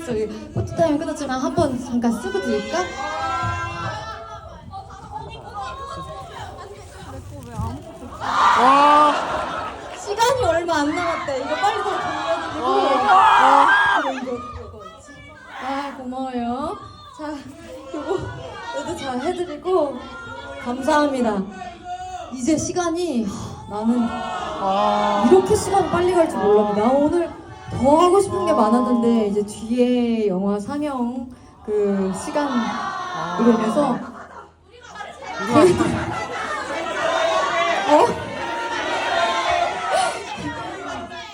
끝났어. 이 포토타임 끝났지만 한 번 잠깐 쓰고 드릴까? 시간이 얼마 안 남았대. 이거 빨리 다 돌려드리고. 그래, 이거, 이거 있지. 아, 고마워요. 자, 요거, 요거 잘 해드리고. 감사합니다. 이제 시간이, 하, 나는 이렇게 시간이 빨리 갈 줄 몰랐네. 나 오늘 더 하고 싶은 게 많았는데, 이제 뒤에 영화 상영 그 시간, 으로 인해서. 어?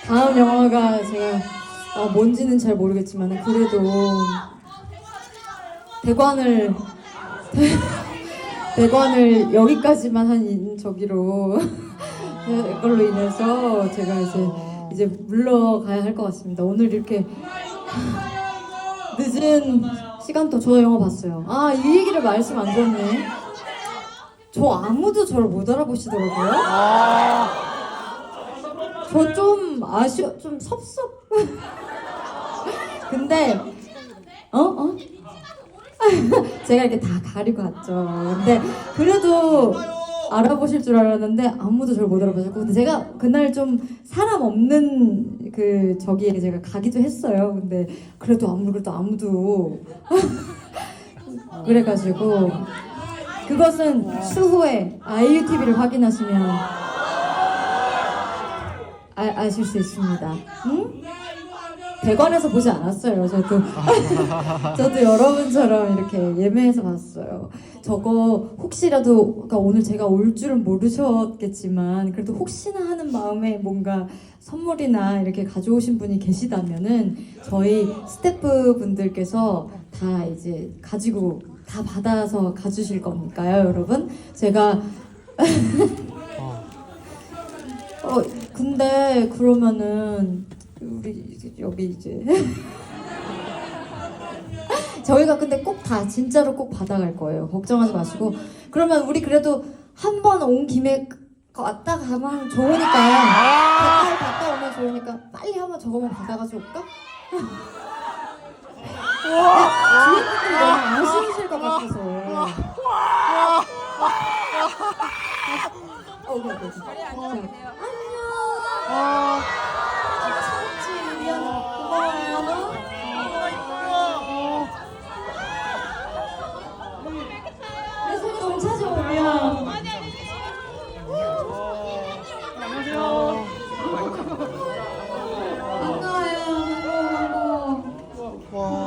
다음 영화가 제가 어, 뭔지는 잘 모르겠지만 그래도 대관을 대, 관을 여기까지만 한 인- 저기로 걸로 인해서 제가 이제 이제 물러가야 할 것 같습니다. 오늘 이렇게 늦은 시간도 저 영화 봤어요. 아 이 얘기를 말씀 안 드렸네. 저 아무도 저를 못 알아보시더라고요. 저 좀 아쉬워, 좀 섭섭. 근데 어 어? 제가 이렇게 다 가리고 왔죠. 근데 그래도 알아보실 줄 알았는데 아무도 저를 못 알아보셨고 근데 제가 그날 좀 사람 없는 그 저기에 제가 가기도 했어요. 근데 그래도 아무도 그래도 아무도 그래가지고 그것은 추후에 아이유TV를 확인하시면 아, 아실 수 있습니다. 응? 대관에서 보지 않았어요. 저도 저도 여러분처럼 이렇게 예매해서 봤어요. 저거 혹시라도 그러니까 오늘 제가 올 줄은 모르셨겠지만 그래도 혹시나 하는 마음에 뭔가 선물이나 이렇게 가져오신 분이 계시다면은 저희 스태프 분들께서 다 이제 가지고 다 받아서 가주실 거니까요, 여러분. 제가 어 근데 그러면은 우리 여기 이제 저희가 근데 꼭 다 진짜로 꼭 받아갈 거예요. 걱정하지 마시고 그러면 우리 그래도 한 번 온 김에 왔다 가면 좋으니까 가까이 갔다 오면 좋으니까 빨리 한번 저거만 받아가지고 올까? 야, 뒤에 분들 너무 아쉬우실 것 같아서. 어, 그래, 그래. 자, 안녕. 참치 미안 고마워요. 내 손이 너무 차지워 미안. 반